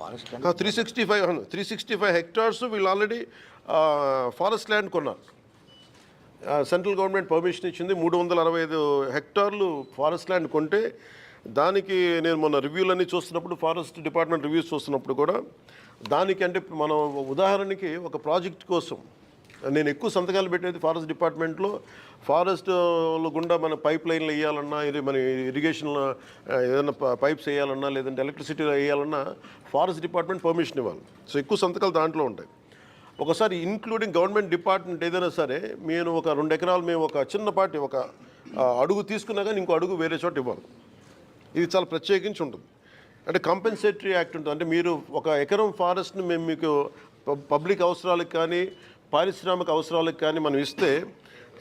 Forest three sixty five three sixty five hectares వీళ్ళు already forest land కొన్నారు. Central government permission ఇచ్చింది మూడు వందల అరవై ఐదు హెక్టార్లు ఫారెస్ట్ ల్యాండ్ కొంటే దానికి నేను మొన్న రివ్యూలన్నీ చూస్తున్నప్పుడు ఫారెస్ట్ డిపార్ట్మెంట్ రివ్యూస్ చూస్తున్నప్పుడు కూడా దానికి అంటే మనం ఉదాహరణకి ఒక ప్రాజెక్ట్ కోసం నేను ఎక్కువ సంతకాలు పెట్టేది ఫారెస్ట్ డిపార్ట్మెంట్లో. ఫారెస్ట్ గుండా మన పైప్ లైన్లు వేయాలన్నా ఇది మన ఇరిగేషన్ ఏదైనా పైప్స్ వేయాలన్నా లేదంటే ఎలక్ట్రిసిటీ వేయాలన్నా ఫారెస్ట్ డిపార్ట్మెంట్ పర్మిషన్ ఇవ్వాలి. సో ఎక్కువ సంతకాలు దాంట్లో ఉంటాయి. ఒకసారి ఇంక్లూడింగ్ గవర్నమెంట్ డిపార్ట్మెంట్ ఏదైనా సరే నేను ఒక రెండు ఎకరాలు మేము ఒక చిన్నపాటి ఒక అడుగు తీసుకున్నా కానీ ఇంకో అడుగు వేరే చోట ఇవ్వాలి. ఇది చాలా ప్రత్యేకించి ఉంటుంది. అంటే కంపెన్సేటరీ యాక్ట్ ఉంటుంది. అంటే మీరు ఒక ఎకరం ఫారెస్ట్ని మేము మీకు పబ్- పబ్లిక్ అవసరాలకు కానీ పారిశ్రామిక అవసరాలకు కానీ మనం ఇస్తే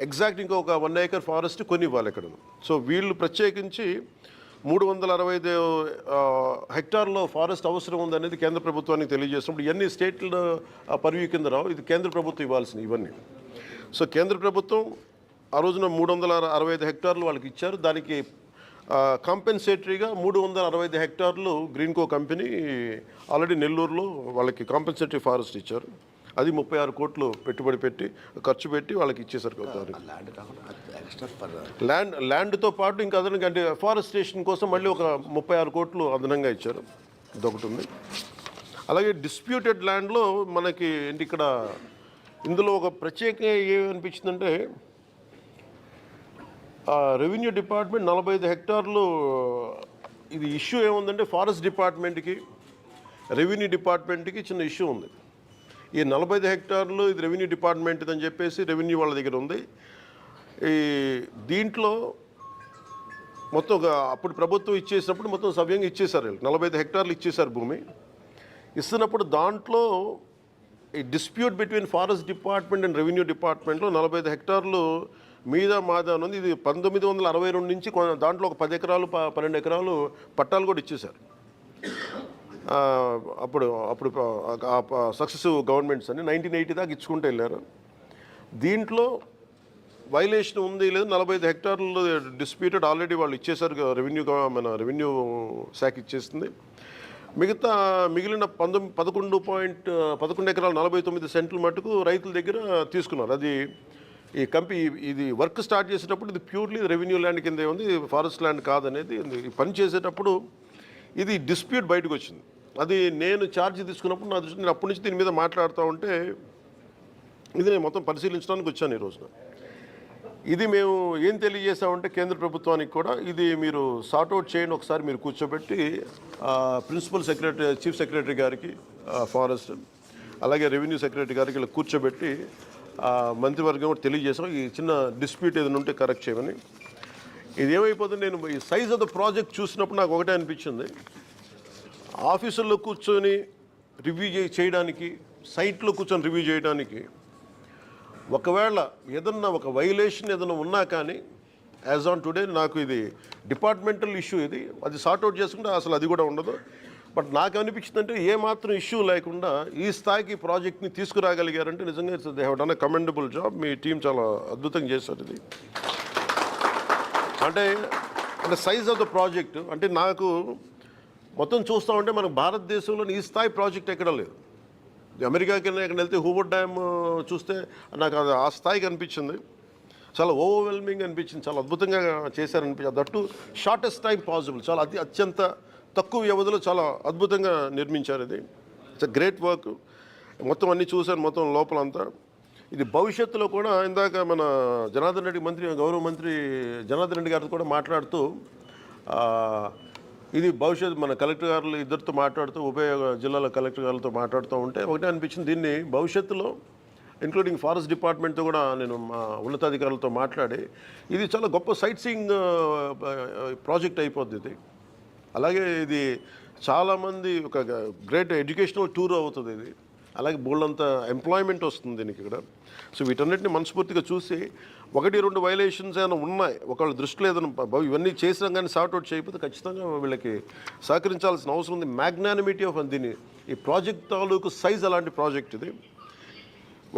ఎగ్జాక్ట్ ఇంకొక వన్ ఏకర్ ఫారెస్ట్ కొని ఇవ్వాలి ఇక్కడ సో వీళ్ళు ప్రత్యేకించి మూడు వందల అరవై ఐదు హెక్టార్లో ఫారెస్ట్ అవసరం ఉందనేది కేంద్ర ప్రభుత్వానికి తెలియజేసినప్పుడు ఇవన్నీ స్టేట్ల పర్వ్యూ కింద రావు. ఇది కేంద్ర ప్రభుత్వం ఇవ్వాల్సినవి ఇవన్నీ. సో కేంద్ర ప్రభుత్వం ఆ రోజున మూడు వందల అరవై ఐదు హెక్టార్లు వాళ్ళకి ఇచ్చారు. దానికి కాంపెన్సేటరీగా మూడు వందల అరవై ఐదు హెక్టార్లు గ్రీన్కో కంపెనీ ఆల్రెడీ నెల్లూరులో వాళ్ళకి కాంపెన్సేటరీ ఫారెస్ట్ ఇచ్చారు. అది ముప్పై ఆరు కోట్లు పెట్టుబడి పెట్టి ఖర్చు పెట్టి వాళ్ళకి ఇచ్చేసారు ఫర్ ల్యాండ్ ల్యాండ్తో పాటు ఇంకా అదనంగా అంటే ఫారెస్టేషన్ కోసం మళ్ళీ ఒక ముప్పై ఆరు కోట్లు అదనంగా ఇచ్చారు. ఇదొకటి ఉంది. అలాగే డిస్ప్యూటెడ్ ల్యాండ్లో మనకి ఏంటి ఇక్కడ ఇందులో ఒక ప్రత్యేకంగా ఏమనిపించిందంటే రెవెన్యూ డిపార్ట్మెంట్ నలభై ఐదు హెక్టార్లు ఇది ఇష్యూ ఏముందంటే ఫారెస్ట్ డిపార్ట్మెంట్కి రెవెన్యూ డిపార్ట్మెంట్కి చిన్న ఇష్యూ ఉంది. ఈ నలభై హెక్టార్లు ఇది రెవెన్యూ డిపార్ట్మెంట్ అని చెప్పేసి రెవెన్యూ వాళ్ళ దగ్గర ఉంది. ఈ దీంట్లో మొత్తం ఒక అప్పుడు ప్రభుత్వం ఇచ్చేసినప్పుడు మొత్తం సవ్యంగా ఇచ్చేశారు వీళ్ళు. నలభై హెక్టార్లు ఇచ్చేశారు భూమి. ఇస్తున్నప్పుడు దాంట్లో ఈ dispute between forest department and revenue డిపార్ట్మెంట్లో నలభై ఐదు హెక్టార్లు మీద మాదా అని ఉంది. ఇది పంతొమ్మిది వందల అరవై రెండు నుంచి దాంట్లో ఒక పది ఎకరాలు ప- పన్నెండు ఎకరాలు పట్టాలు కూడా ఇచ్చేశారు. అప్పుడు అప్పుడు సక్సెసివ్ గవర్నమెంట్స్ అని నైన్టీన్ ఎయిటీ దాకా ఇచ్చుకుంటూ వెళ్ళారు. దీంట్లో వైలేషన్ ఉంది లేదు నలభై ఐదు హెక్టార్లు డిస్ప్యూటెడ్ ఆల్రెడీ వాళ్ళు ఇచ్చేసారు రెవెన్యూ మన రెవెన్యూ శాఖ ఇచ్చేస్తుంది మిగతా మిగిలిన పంతొమ్మిది పదకొండు పాయింట్ పదకొండు ఎకరాలు నలభై తొమ్మిది సెంట్లు మటుకు రైతుల దగ్గర తీసుకున్నారు. అది ఈ కంపెనీ ఇది వర్క్ స్టార్ట్ చేసేటప్పుడు ఇది ప్యూర్లీ రెవెన్యూ ల్యాండ్ కింద ఉంది ఫారెస్ట్ ల్యాండ్ కాదనేది పని చేసేటప్పుడు ఇది డిస్ప్యూట్ బయటకు వచ్చింది. అది నేను ఛార్జ్ తీసుకున్నప్పుడు నా దృష్టి నేను అప్పటి నుంచి దీని మీద మాట్లాడుతూ ఉంటే ఇది నేను మొత్తం పరిశీలించడానికి వచ్చాను ఈ రోజున. ఇది మేము ఏం తెలియజేసామంటే కేంద్ర ప్రభుత్వానికి కూడా ఇది మీరు సార్ట్అవుట్ చేయండి ఒకసారి మీరు కూర్చోబెట్టి ప్రిన్సిపల్ సెక్రటరీ చీఫ్ సెక్రటరీ గారికి ఫారెస్ట్ అలాగే రెవెన్యూ సెక్రటరీ గారికి ఇలా కూర్చోబెట్టి మంత్రివర్గం కూడా తెలియజేసాం ఈ చిన్న డిస్ప్యూట్ ఏదైనా ఉంటే కరెక్ట్ చేయమని. ఇది ఏమైపోతుంది నేను ఈ సైజ్ ఆఫ్ ద ప్రాజెక్ట్ చూసినప్పుడు నాకు ఒకటే అనిపించింది. ఆఫీసుల్లో కూర్చొని రివ్యూ చే- చేయడానికి సైట్లో కూర్చొని రివ్యూ చేయడానికి ఒకవేళ ఏదన్నా ఒక వైలేషన్ ఏదైనా ఉన్నా కానీ యాజ్ ఆన్ టుడే నాకు ఇది డిపార్ట్మెంటల్ ఇష్యూ ఇది అది సార్ట్అవుట్ చేసుకుంటే అసలు అది కూడా ఉండదు. బట్ నాకు అనిపించిందంటే ఏ మాత్రం ఇష్యూ లేకుండా ఈ స్థాయికి ప్రాజెక్ట్ని తీసుకురాగలిగారంటే నిజంగా they have done a commendable job. Me team చాలా అద్భుతంగా చేశారు ఇది. అంటే అంటే సైజ్ ఆఫ్ ద ప్రాజెక్ట్ అంటే నాకు మొత్తం చూస్తూ ఉంటే మనకు భారతదేశంలో ఈ స్థాయి ప్రాజెక్ట్ ఎక్కడ లేదు. అమెరికాకి ఎక్కడ వెళ్తే హూబర్ డ్యామ్ చూస్తే నాకు అది ఆ స్థాయికి అనిపించింది. చాలా ఓవర్వెల్మింగ్ అనిపించింది. చాలా అద్భుతంగా చేశారనిపించింది దట్టు షార్టెస్ట్ టైం పాసిబుల్. చాలా అతి అత్యంత తక్కువ వ్యవధిలో చాలా అద్భుతంగా నిర్మించారు ఇది. It's great work. మొత్తం అన్నీ చూశాను మొత్తం లోపలంతా. ఇది భవిష్యత్తులో కూడా ఇందాక మన జనార్దన్ రెడ్డి మంత్రి గౌరవ మంత్రి జనార్దన్ రెడ్డి గారితో కూడా మాట్లాడుతూ ఇది భవిష్యత్తు మన కలెక్టర్ గారు ఇద్దరితో మాట్లాడుతూ ఉభయ జిల్లాల కలెక్టర్ గారితో మాట్లాడుతూ ఉంటే ఒకటే అనిపించింది. దీన్ని భవిష్యత్తులో ఇంక్లూడింగ్ ఫారెస్ట్ డిపార్ట్మెంట్తో కూడా నేను మా ఉన్నతాధికారులతో మాట్లాడి ఇది చాలా గొప్ప సైట్ సీయింగ్ ప్రాజెక్ట్ అయిపోద్ది ఇది. అలాగే ఇది చాలామంది ఒక గ్రేట్ ఎడ్యుకేషనల్ టూర్ అవుతుంది ఇది. అలాగే బోల్డంత ఎంప్లాయ్మెంట్ వస్తుంది దీనికి ఇక్కడ సో వీటన్నిటిని మనస్ఫూర్తిగా చూసి ఒకటి రెండు వైలేషన్స్ ఏమైనా ఉన్నాయి? ఒకళ్ళు దృష్టిలో ఏదైనా ఇవన్నీ చేసినా కానీ సార్ట్అవుట్ చేయకపోతే ఖచ్చితంగా వీళ్ళకి సహకరించాల్సిన అవసరం ఉంది. మ్యాగ్నానిమిటీ ఆఫ్ దీని ఈ ప్రాజెక్ట్ తాలూకు సైజ్ అలాంటి ప్రాజెక్ట్ ఇది.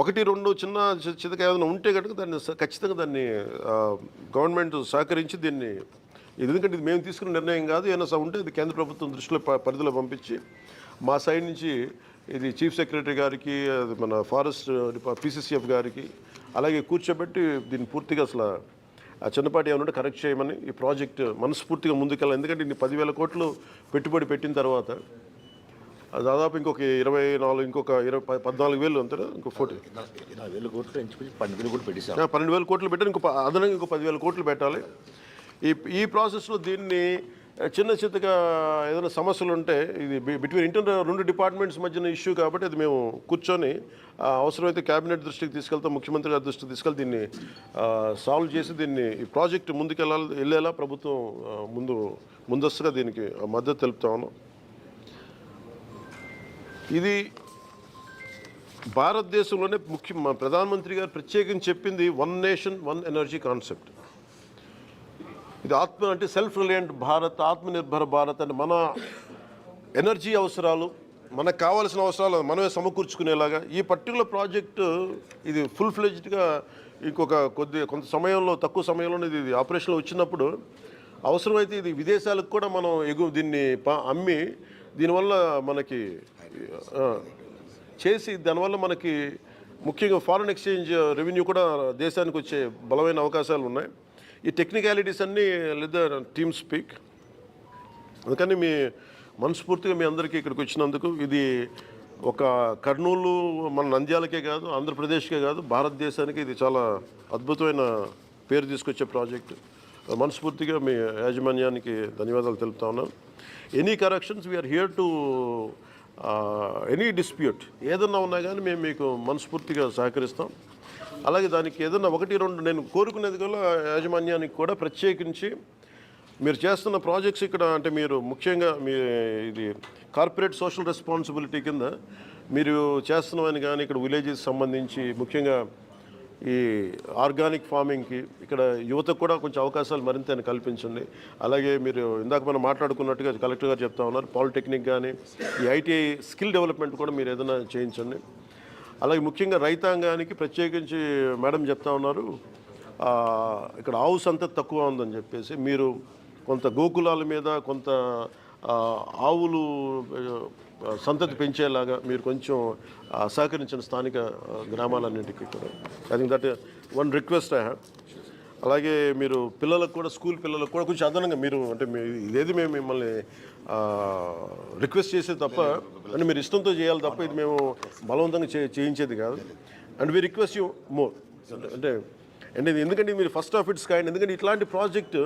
ఒకటి రెండు చిన్న చితక ఏదైనా ఉంటే కనుక దాన్ని ఖచ్చితంగా దాన్ని గవర్నమెంట్ సహకరించి దీన్ని ఎందుకంటే ఇది మేము తీసుకున్న నిర్ణయం కాదు. ఏమైనా ఉంటే ఇది కేంద్ర ప్రభుత్వం దృష్టిలో పరిధిలో పంపించి మా సైడ్ నుంచి ఇది చీఫ్ సెక్రటరీ గారికి అది మన ఫారెస్ట్ పీసీసీఎఫ్ గారికి అలాగే కూర్చోబెట్టి దీన్ని పూర్తిగా అసలు ఆ చిన్నపాటి ఏమన్నా కరెక్ట్ చేయమని ఈ ప్రాజెక్ట్ మనస్ఫూర్తిగా ముందుకెళ్ళాలి. ఎందుకంటే ఇన్ని పదివేల కోట్లు పెట్టుబడి పెట్టిన తర్వాత దాదాపు ఇంకొక ఇరవై నాలుగు ఇంకొక ఇరవై పద్నాలుగు వేలు అంతేనా? ఇంకో ఫోర్టీ ఇరవై వేల కోట్లు పన్నెండు వేలు కూడా పెట్టేశాం. ఆ, పన్నెండు వేల కోట్లు పెట్టారు. ఇంకో అదనంగా ఇంకో పదివేల కోట్లు పెట్టాలి. ఈ ఈ ప్రాసెస్లో దీన్ని చిన్న చిన్నగా ఏదైనా సమస్యలు ఉంటే ఇది బిట్వీన్ ఇంటర్ రెండు డిపార్ట్మెంట్స్ మధ్యన ఇష్యూ కాబట్టి అది మేము కూర్చొని అవసరమైతే క్యాబినెట్ దృష్టికి తీసుకెళ్తాం ముఖ్యమంత్రి గారి దృష్టికి తీసుకెళ్ళి దీన్ని సాల్వ్ చేసి దీన్ని ఈ ప్రాజెక్ట్ ముందుకెళ్ళాలి వెళ్ళేలా ప్రభుత్వం ముందు ముందస్తుగా దీనికి మద్దతు తెలుపుతాను ఇది భారతదేశంలోనే ముఖ్య ప్రధానమంత్రి గారు ప్రత్యేకించి చెప్పింది one nation one energy concept ఇది ఆత్మ అంటే సెల్ఫ్ రిలయంట్ భారత్ ఆత్మనిర్భర భారత్ అంటే మన ఎనర్జీ అవసరాలు మనకు కావాల్సిన అవసరాలు మనమే సమకూర్చుకునేలాగా ఈ పర్టికులర్ ప్రాజెక్టు ఇది ఫుల్ ఫ్లెజ్డ్గా ఇంకొక కొద్ది కొంత సమయంలో తక్కువ సమయంలోనే ఇది ఆపరేషన్లో వచ్చినప్పుడు అవసరమైతే ఇది విదేశాలకు కూడా మనం ఎగు దీన్ని అమ్మి దీనివల్ల మనకి చేసి దానివల్ల మనకి ముఖ్యంగా ఫారెన్ ఎక్స్చేంజ్ రెవెన్యూ కూడా దేశానికి వచ్చే బలమైన అవకాశాలు ఉన్నాయి. ఈ టెక్నికాలిటీస్ అన్నీ లేదా టీమ్ స్పీక్ అందుకని మీ మనస్ఫూర్తిగా మీ అందరికీ ఇక్కడికి వచ్చినందుకు ఇది ఒక కర్నూలు మన నంద్యాలకే కాదు ఆంధ్రప్రదేశ్కే కాదు భారతదేశానికి ఇది చాలా అద్భుతమైన పేరు తీసుకొచ్చే ప్రాజెక్టు. మనస్ఫూర్తిగా మీ యాజమాన్యానికి ధన్యవాదాలు తెలుపుతా ఉన్నాను any corrections we are here to any dispute ఏదన్నా ఉన్నా కానీ మేము మీకు మనస్ఫూర్తిగా సహకరిస్తాం. అలాగే దానికి ఏదన్నా ఒకటి రెండు నేను కోరుకునేది కూడా యాజమాన్యానికి కూడా ప్రత్యేకించి మీరు చేస్తున్న ప్రాజెక్ట్స్ ఇక్కడ అంటే మీరు ముఖ్యంగా మీ ఇది కార్పొరేట్ సోషల్ రెస్పాన్సిబిలిటీ కింద మీరు చేస్తున్నవని కానీ ఇక్కడ విలేజెస్ సంబంధించి ముఖ్యంగా ఈ ఆర్గానిక్ ఫార్మింగ్కి ఇక్కడ యువతకు కూడా కొంచెం అవకాశాలు మరింత కల్పించండి. అలాగే మీరు ఇందాక మనం మాట్లాడుకున్నట్టుగా కలెక్టర్ గారు చెప్తా ఉన్నారు పాలిటెక్నిక్ కానీ ఈ ఐటీఐ స్కిల్ డెవలప్మెంట్ కూడా మీరు ఏదైనా చేయించండి. అలాగే ముఖ్యంగా రైతాంగానికి ప్రత్యేకించి మేడం చెప్తా ఉన్నారు ఇక్కడ ఆవు సంతతి తక్కువ ఉందని చెప్పేసి మీరు కొంత గోకులాల మీద కొంత ఆవులు సంతతి పెంచేలాగా మీరు కొంచెం సహకరించిన స్థానిక గ్రామాలన్నింటికి కూడా. I think that one request I have అలాగే మీరు పిల్లలకు కూడా స్కూల్ పిల్లలకు కూడా కొంచెం అదనంగా మీరు అంటే ఇదేది మేము మిమ్మల్ని రిక్వెస్ట్ చేసేది తప్ప అంటే మీరు ఇష్టంతో చేయాలి తప్ప ఇది మేము బలవంతంగా చే చేయించేది కాదు. And we request you more. అంటే అంటే ఇది ఎందుకంటే మీరు ఫస్ట్ ఆఫ్ ఇట్స్ కాయండి ఎందుకంటే ఇట్లాంటి ప్రాజెక్టు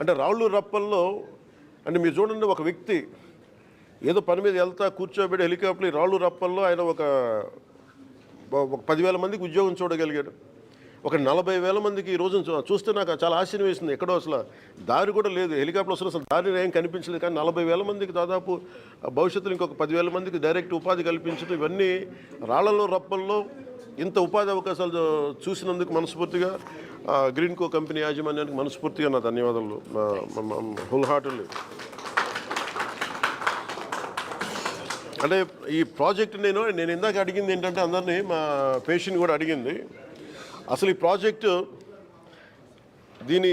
అంటే రాళ్ళు రప్పల్లో అంటే మీరు చూడండి ఒక వ్యక్తి ఏదో పని మీద వెళ్తా కూర్చోబెట్టి హెలికాప్టర్ రాళ్ళు రప్పల్లో ఆయన ఒక ఒక పదివేల మందికి ఉద్యోగం చూడగలిగాడు. ఒక నలభై వేల మందికి ఈ రోజు చూ- చూస్తే నాకు చాలా ఆశ్చర్యం వేసింది. ఎక్కడో అసలు దారి కూడా లేదు. హెలికాప్టర్ వస్తున్న అసలు దారి ఏం కనిపించలేదు. కానీ నలభై వేల మందికి దాదాపు భవిష్యత్తులో ఇంకొక పదివేల మందికి డైరెక్ట్ ఉపాధి కల్పించడం ఇవన్నీ రాళ్ళలో రప్పల్లో ఇంత ఉపాధి అవకాశాలు చూసినందుకు మనస్ఫూర్తిగా గ్రీన్ కో కంపెనీ యాజమాన్యానికి మనస్ఫూర్తిగా నా ధన్యవాదాలు. హుల్ హార్టెడ్లీ అంటే ఈ ప్రాజెక్ట్ నేను నేను ఇందాక అడిగింది ఏంటంటే అందరినీ మా పేషెంట్ కూడా అడిగింది. అసలు ఈ ప్రాజెక్టు దీని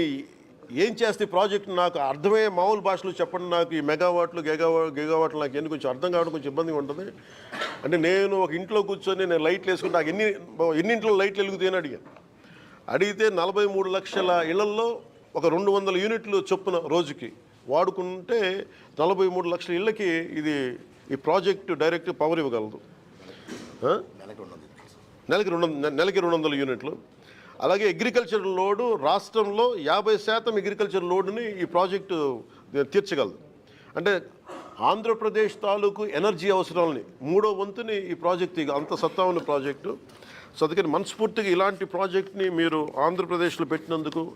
ఏం చేస్తే ప్రాజెక్ట్ నాకు అర్థమయ్యే మామూలు భాషలో చెప్పండి నాకు ఈ మెగావాట్లు గెగావా గిగావాట్లు నాకు ఎన్ని కొంచెం అర్థం కావడం కొంచెం ఇబ్బందిగా ఉంటుంది. అంటే నేను ఒక ఇంట్లో కూర్చొని నేను లైట్లు వేసుకుంటే నాకు ఎన్ని ఎన్నింట్లో లైట్లు వెలుగుతాయని అడిగాను. అడిగితే నలభై మూడు లక్షల ఇళ్ళల్లో ఒక రెండు వందల యూనిట్లు చొప్పున రోజుకి వాడుకుంటే నలభై మూడు లక్షల ఇళ్ళకి ఇది ఈ ప్రాజెక్టు డైరెక్ట్ పవర్ ఇవ్వగలదు. ఆ? నెలకి రెండు వంద- నెలకి రెండు వందల యూనిట్లు. అలాగే అగ్రికల్చర్ లోడు రాష్ట్రంలో యాభై శాతం అగ్రికల్చర్ లోడుని ఈ ప్రాజెక్టు తీర్చగలదు. అంటే ఆంధ్రప్రదేశ్ తాలూకు ఎనర్జీ అవసరాలని మూడో వంతుని ఈ ప్రాజెక్ట్ ఇక అంత సత్తా ఉన్న ప్రాజెక్టు. సో అందుకని మనస్ఫూర్తిగా ఇలాంటి ప్రాజెక్ట్ని మీరు ఆంధ్రప్రదేశ్లో పెట్టినందుకు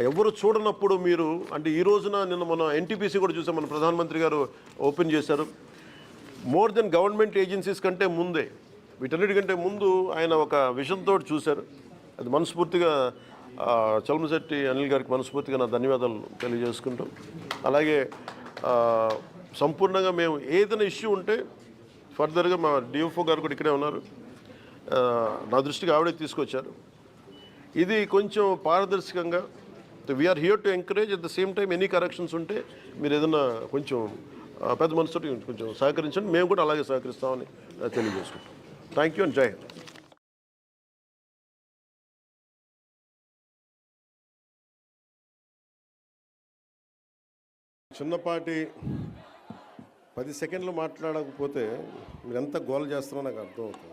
ఎవరు చూడనప్పుడు మీరు అంటే ఈ రోజున నిన్న మన ఎన్టీపీసీ కూడా చూసాం మన ప్రధానమంత్రి గారు ఓపెన్ చేశారు. మోర్ దెన్ గవర్నమెంట్ ఏజెన్సీస్ కంటే ముందే వీటన్నిటికంటే ముందు ఆయన ఒక విషయంతో చూశారు. అది మనస్ఫూర్తిగా చలమశెట్టి అనిల్ గారికి మనస్ఫూర్తిగా నా ధన్యవాదాలు తెలియజేసుకుంటాం. అలాగే సంపూర్ణంగా మేము ఏదైనా ఇష్యూ ఉంటే ఫర్దర్గా మా డిఎఫ్ఓ గారు కూడా ఇక్కడే ఉన్నారు. నా దృష్టికి ఆవిడే తీసుకొచ్చారు. ఇది కొంచెం పారదర్శకంగా we are here to encourage at the same time any corrections ఉంటే మీరు ఏదైనా కొంచెం పెద్ద మనసుతో కొంచెం సహకరించండి. మేము కూడా అలాగే సహకరిస్తామని తెలియజేసుకుంటాం. Thank you and Jai Hind చిన్నపాటి పది సెకండ్లు మాట్లాడకపోతే మీరు ఎంత గోల చేస్తారో నాకు అర్థమవుతుంది.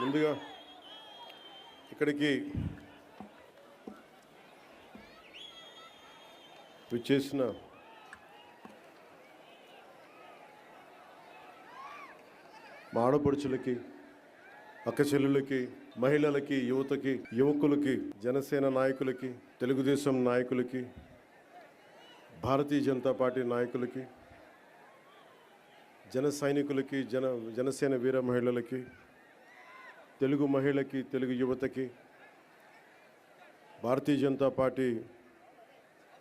ముందుగా ఇక్కడికి విచ్చేసిన మా ఆడపడుచులకి అక్క చెల్లులకి మహిళలకి యువతకి యువకులకి జనసేన నాయకులకి తెలుగుదేశం నాయకులకి భారతీయ జనతా పార్టీ నాయకులకి జన సైనికులకి జన జనసేన వీర మహిళలకి తెలుగు మహిళకి తెలుగు యువతకి భారతీయ జనతా పార్టీ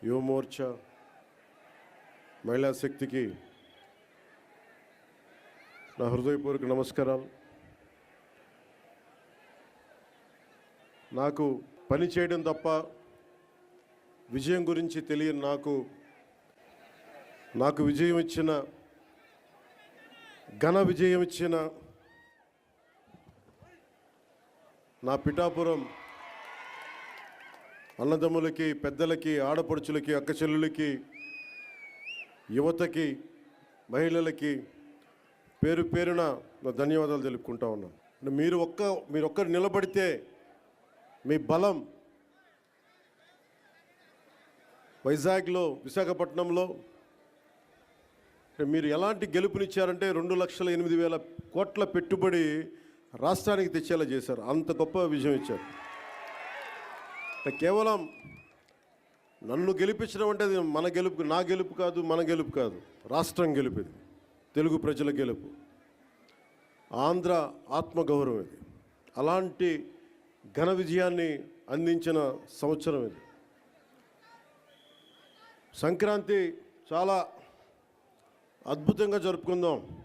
యువమోర్చా మహిళా శక్తికి నా హృదయపూర్వక నమస్కారాలు. నాకు పని చేయడం తప్ప విజయం గురించి తెలియని నాకు నాకు విజయం ఇచ్చిన ఘన విజయం ఇచ్చిన నా పిఠాపురం అన్నదమ్ములకి పెద్దలకి ఆడపడుచులకి అక్క చెల్లులకి యువతకి మహిళలకి పేరు పేరున ధన్యవాదాలు తెలుపుకుంటా ఉన్నాను అంటే మీరు ఒక్క మీరు ఒక్కరు నిలబడితే మీ బలం వైజాగ్లో విశాఖపట్నంలో మీరు ఎలాంటి గెలుపునిచ్చారంటే రెండు లక్షల ఎనిమిది వేల కోట్ల పెట్టుబడి రాష్ట్రానికి తెచ్చేలా చేశారు. అంత గొప్ప విజయం ఇచ్చారు. కేవలం నన్ను గెలిపించడం అంటే అది మన గెలుపు నా గెలుపు కాదు మన గెలుపు కాదు రాష్ట్రం గెలుపు తెలుగు ప్రజల గెలుపు. ఆంధ్ర ఆత్మగౌరవం ఇది అలాంటి ఘన విజయాన్ని అందించిన సంవత్సరం ఇది. సంక్రాంతి చాలా అద్భుతంగా జరుపుకుందాం.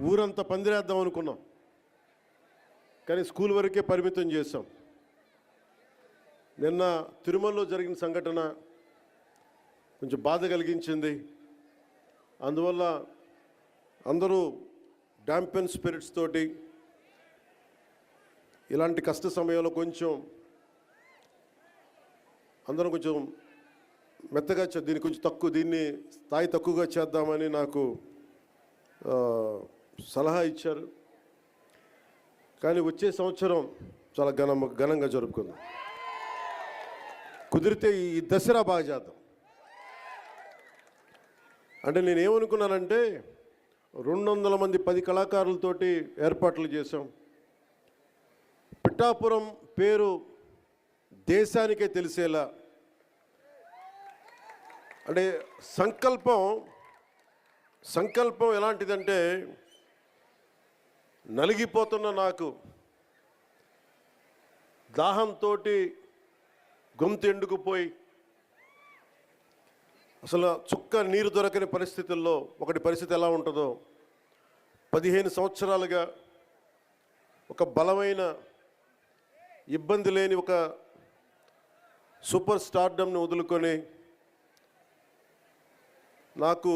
ఊరంతా పందిరేద్దాం అనుకున్నాం. కానీ స్కూల్ వరకే పరిమితం చేశాం. నిన్న తిరుమలలో జరిగిన సంఘటన కొంచెం బాధ కలిగించింది. అందువల్ల అందరూ డాంపెన్ స్పిరిట్స్ తోటి ఇలాంటి కష్ట సమయంలో కొంచెం అందరం కొంచెం మెత్తగా దీన్ని కొంచెం తక్కువ దీన్ని స్థాయి తక్కువగా చేద్దామని నాకు సలహా ఇచ్చారు. కానీ వచ్చే సంవత్సరం చాలా ఘన ఘనంగా జరుపుకుందాం. కుదిరితే ఈ దసరా బాగా చేద్దాం. అంటే నేను ఏమనుకున్నానంటే రెండు వందల మంది పది కళాకారులతోటి ఏర్పాట్లు చేశాం. పిఠాపురం పేరు దేశానికే తెలిసేలా. అంటే సంకల్పం సంకల్పం ఎలాంటిదంటే నలిగిపోతున్న నాకు దాహంతో గొంతు ఎండుకుపోయి అసలు చుక్క నీరు దొరకని పరిస్థితుల్లో ఒకటి పరిస్థితి ఎలా ఉంటుందో పదిహేను సంవత్సరాలుగా ఒక బలమైన ఇబ్బంది లేని ఒక సూపర్ స్టార్డమ్ని వదులుకొని నాకు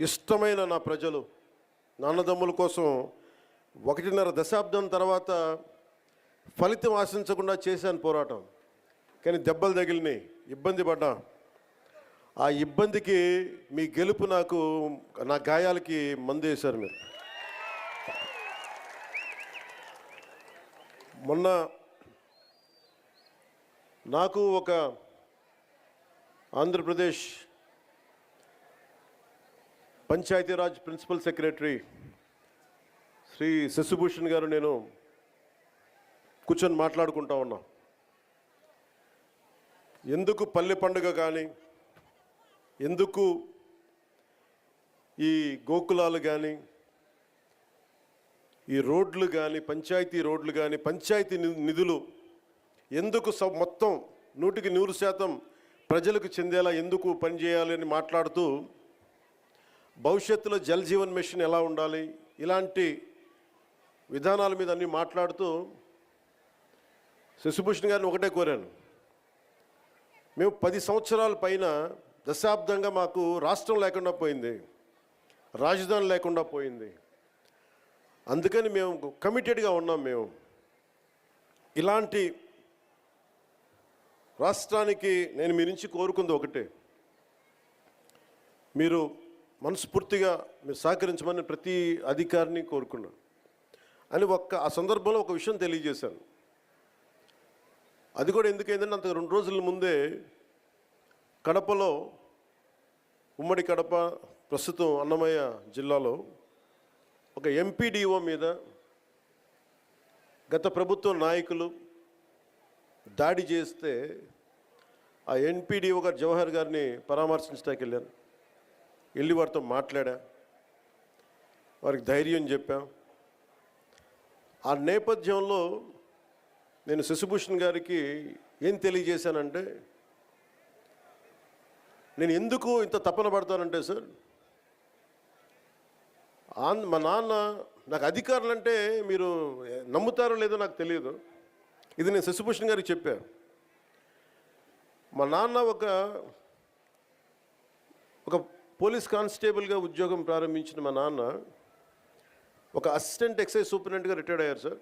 ఇష్టమైన నా ప్రజలు నాన్నదమ్ముల కోసం ఒకటిన్నర దశాబ్దం తర్వాత ఫలితం ఆశించకుండా చేశాను పోరాటం. కానీ దెబ్బలు తగిలినాయి ఇబ్బంది పడ్డా. ఆ ఇబ్బందికి మీ గెలుపు నాకు నా గాయాలకి మందు వేశారు మీరు. మొన్న నాకు ఒక ఆంధ్రప్రదేశ్ పంచాయతీరాజ్ ప్రిన్సిపల్ సెక్రటరీ శ్రీ శశిభూషణ్ గారు నేను కూర్చొని మాట్లాడుకుంటా ఉన్నా. ఎందుకు పల్లె పండుగ కానీ ఎందుకు ఈ గోకులాలు కానీ ఈ రోడ్లు కానీ పంచాయతీ రోడ్లు కానీ పంచాయతీ ని- నిధులు ఎందుకు మొత్తం నూటికి నూరు శాతం ప్రజలకు చెందేలా ఎందుకు పనిచేయాలి అని మాట్లాడుతూ భవిష్యత్తులో జలజీవన్ మిషన్ ఎలా ఉండాలి ఇలాంటి విధానాల మీద అన్ని మాట్లాడుతూ శశిభూషణ్ గారిని ఒకటే కోరాను. మేము పది సంవత్సరాల పైన దశాబ్దంగా మాకు రాష్ట్రం లేకుండా పోయింది రాజధాని లేకుండా పోయింది. అందుకని మేము కమిటెడ్గా ఉన్నాం మేము. ఇలాంటి రాష్ట్రానికి నేను మీ నుంచి కోరుకుంది ఒకటే. మీరు మనస్ఫూర్తిగా మీరు సహకరించమని ప్రతి అధికారిని కోరుకున్నాను అని ఒక్క ఆ సందర్భంలో ఒక విషయం తెలియజేశాను. అది కూడా ఎందుకైందంటే అంత రెండు రోజుల ముందే కడపలో ఉమ్మడి కడప ప్రస్తుతం అన్నమయ్య జిల్లాలో ఒక ఎంపీడీఓ మీద గత ప్రభుత్వ నాయకులు దాడి చేస్తే ఆ ఎన్పీడీఓ గారు జవహర్ గారిని పరామర్శించడానికి వెళ్ళాను వెళ్ళి వారితో మాట్లాడా. వారికి ధైర్యం చెప్పాం. ఆ నేపథ్యంలో నేను శశిభూషణ్ గారికి ఏం తెలియజేశానంటే నేను ఎందుకు ఇంత తపన పడతానంటే సార్ ఆన్ మా నాన్న నాకు అధికారులు అంటే మీరు నమ్ముతారో లేదో నాకు తెలియదు. ఇది నేను శశిభూషణ్ గారికి చెప్పాను మా నాన్న ఒక ఒక పోలీస్ కానిస్టేబుల్గా ఉద్యోగం ప్రారంభించిన మా నాన్న ఒక అసిస్టెంట్ ఎక్సైజ్ సూపరింటెండెంట్గా రిటైర్డ్ అయ్యారు సార్.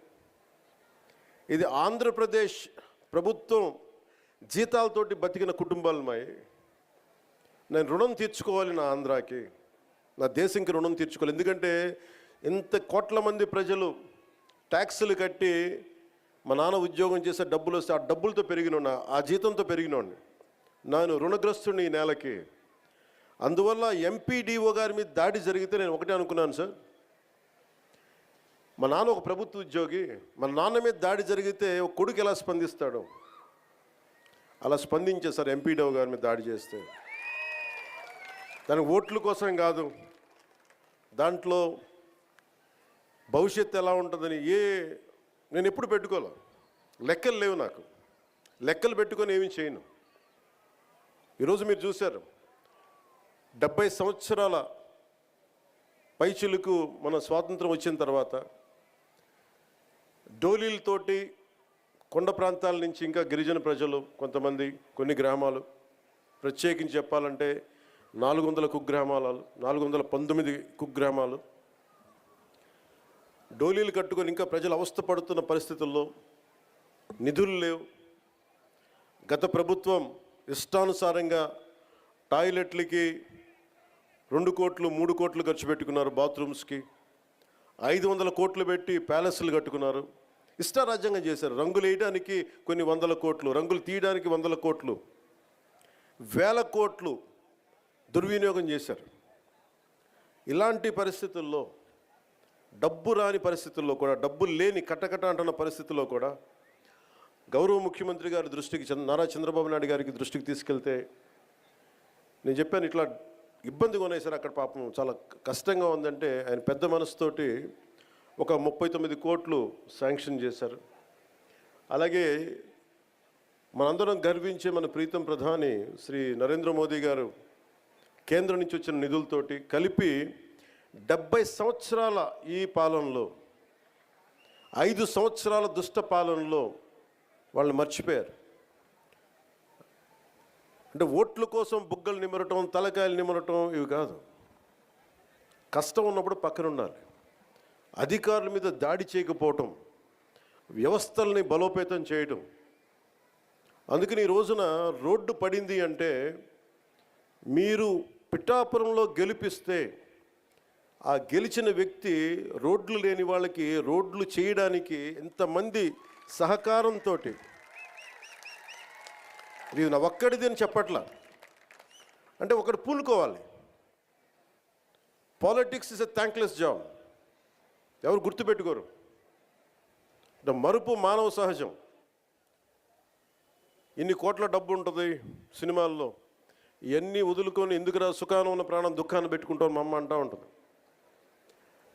ఇది ఆంధ్రప్రదేశ్ ప్రభుత్వం జీతాలతోటి బతికిన కుటుంబాలు మాయి నేను రుణం తీర్చుకోవాలి నా ఆంధ్రాకి. నా దేశంకి రుణం తీర్చుకోవాలి. ఎందుకంటే ఇంత కోట్ల మంది ప్రజలు ట్యాక్సులు కట్టి మా నాన్న ఉద్యోగం చేసే డబ్బులు వస్తే ఆ డబ్బులతో పెరిగిన ఆ జీతంతో పెరిగినోడిని నేను రుణగ్రస్తుని ఈ నేలకి. అందువల్ల ఎంపీడీఓ గారి మీద దాడి జరిగితే నేను ఒకటే అనుకున్నాను సార్. మా నాన్న ఒక ప్రభుత్వ ఉద్యోగి. మా నాన్న మీద దాడి జరిగితే ఒక కొడుకు ఎలా స్పందిస్తాడు? అలా స్పందించే సార్ ఎంపీడీఓ గారి మీద దాడి చేస్తే. దాని ఓట్ల కోసం కాదు దాంట్లో భవిష్యత్తు ఎలా ఉంటుందని ఏ నేను ఎప్పుడు పెట్టుకోలే. లెక్కలు లేవు నాకు. లెక్కలు పెట్టుకొని ఏమీ చేయను. ఈరోజు మీరు చూశారు డెబ్బై సంవత్సరాల పైచులకు మన స్వాతంత్రం వచ్చిన తర్వాత డోలీలతోటి కొండ ప్రాంతాల నుంచి ఇంకా గిరిజన ప్రజలు కొంతమంది కొన్ని గ్రామాలు ప్రత్యేకించి చెప్పాలంటే నాలుగు వందల కుగ్రామాలు నాలుగు వందల పంతొమ్మిది కుగ్రామాలు. డోలీలు కట్టుకొని ఇంకా ప్రజలు అవస్థ పడుతున్న పరిస్థితుల్లో నిధులు లేవు. గత ప్రభుత్వం ఇష్టానుసారంగా టాయిలెట్లకి రెండు కోట్లు మూడు కోట్లు ఖర్చు పెట్టుకున్నారు బాత్రూమ్స్కి. ఐదు వందల కోట్లు పెట్టి ప్యాలెస్లు కట్టుకున్నారు. ఇష్టారాజ్యంగా చేశారు. రంగులు వేయడానికి కొన్ని వందల కోట్లు రంగులు తీయడానికి వందల కోట్లు. వేల కోట్లు దుర్వినియోగం చేశారు. ఇలాంటి పరిస్థితుల్లో డబ్బు రాని పరిస్థితుల్లో కూడా డబ్బు లేని కట్టకట అంటున్న పరిస్థితుల్లో కూడా గౌరవ ముఖ్యమంత్రి గారి దృష్టికి నారా చంద్రబాబు నాయుడు గారికి దృష్టికి తీసుకెళ్తే నేను చెప్పాను ఇట్లా ఇబ్బందిగా ఉన్నాయి సార్ అక్కడ పాపం చాలా కష్టంగా ఉందంటే ఆయన పెద్ద మనసుతోటి ఒక ముప్పై తొమ్మిది కోట్లు శాంక్షన్ చేశారు. అలాగే మనందరం గర్వించే మన ప్రీతం ప్రధాని శ్రీ నరేంద్ర మోదీ గారు కేంద్రం నుంచి వచ్చిన నిధులతోటి కలిపి డెబ్బై సంవత్సరాల ఈ పాలనలో ఐదు సంవత్సరాల దుష్ట పాలనలో వాళ్ళు మర్చిపోయారు. అంటే ఓట్ల కోసం బుగ్గలు నిమరటం తలకాయలు నిమరటం ఇవి కాదు. కష్టం ఉన్నప్పుడు పక్కన ఉండాలి. అధికారుల మీద దాడి చేయకపోవటం వ్యవస్థల్ని బలోపేతం చేయటం. అందుకని ఈ రోజున రోడ్డు పడింది అంటే మీరు పిఠాపురంలో గెలిపిస్తే ఆ గెలిచిన వ్యక్తి రోడ్లు లేని వాళ్ళకి రోడ్లు చేయడానికి ఎంతమంది సహకారంతో ఇది నా ఒక్కడిది అని చెప్పట్లా. అంటే ఒకటి పూనుకోవాలి. Politics is a thankless job ఎవరు గుర్తుపెట్టుకోరు? మరుపు మానవ సహజం. ఇన్ని కోట్ల డబ్బు ఉంటుంది సినిమాల్లో. ఇవన్నీ వదులుకొని ఎందుకురా సుఖానం ఉన్న ప్రాణం దుఃఖాన్ని పెట్టుకుంటాం మా అమ్మ అంటూ ఉంటుంది.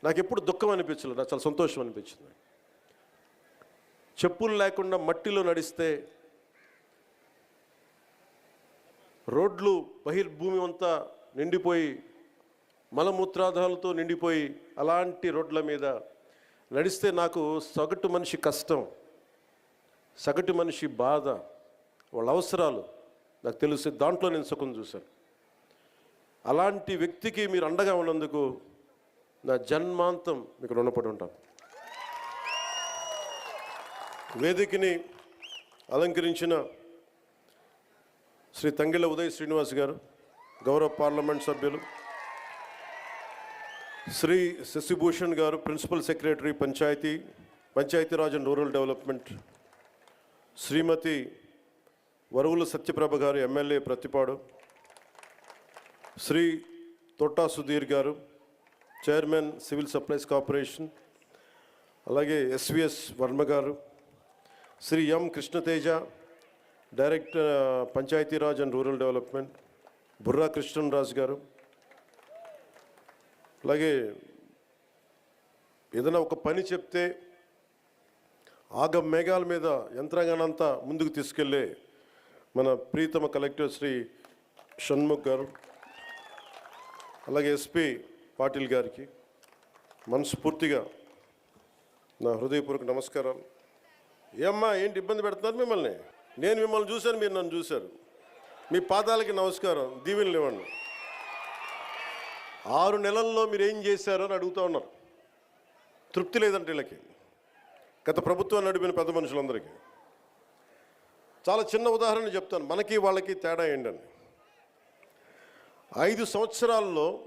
నాకు ఎప్పుడు దుఃఖం అనిపించలేదు నాకు చాలా సంతోషం అనిపించింది. చెప్పులు లేకుండా మట్టిలో నడిస్తే రోడ్లు బహిర్భూమి అంతా నిండిపోయి మలమూత్రాదాలతో నిండిపోయి అలాంటి రోడ్ల మీద నడిస్తే నాకు సగటు మనిషి కష్టం సగటు మనిషి బాధ వాళ్ళ అవసరాలు నాకు తెలుసు దాంట్లో నేను సుఖం చూశాను. అలాంటి వ్యక్తికి మీరు అండగా ఉన్నందుకు నా జన్మాంతం మీకు రుణపడి ఉంటాను వేదికని అలంకరించిన శ్రీ తంగిళ్ళ ఉదయ్ శ్రీనివాస్ గారు గౌరవ పార్లమెంట్ సభ్యులు శ్రీ శశిభూషణ్ గారు principal secretary Panchayati Panchayati Raj and rural development Shrimati Varuvula Satyaprabha గారు ఎమ్మెల్యే ప్రతిపాడు శ్రీ తొట్టా సుధీర్ గారు చైర్మన్ సివిల్ సప్లైస్ కార్పొరేషన్ అలాగే ఎస్విఎస్ వర్మ గారు Shri M Krishnateja director Panchayati Raj and rural development Burra Krishnaraj గారు అలాగే ఏదైనా ఒక పని చెప్తే ఆగ మేఘాల మీద యంత్రాంగానంతా ముందుకు తీసుకెళ్ళే మన ప్రీతమ కలెక్టర్ శ్రీ షణ్ముఖ్ గారు అలాగే ఎస్పీ పాటిల్ గారికి మనస్ఫూర్తిగా నా హృదయపూర్వక నమస్కారాలు. ఏమ్మా ఏంటి ఇబ్బంది పెడుతున్నారు మిమ్మల్ని? నేను మిమ్మల్ని చూశాను మీరు నన్ను చూశారు. మీ పాదాలకి నమస్కారం దీవెనలు ఇవ్వండి ఆరు నెలల్లో మీరు ఏం చేశారు అని అడుగుతూ ఉన్నారు. తృప్తి లేదంటే వీళ్ళకి. గత ప్రభుత్వం నడిపిన పెద్ద మనుషులందరికీ. చాలా చిన్న ఉదాహరణ చెప్తాను. మనకి వాళ్ళకి తేడా ఏంటని. ఐదు సంవత్సరాల్లో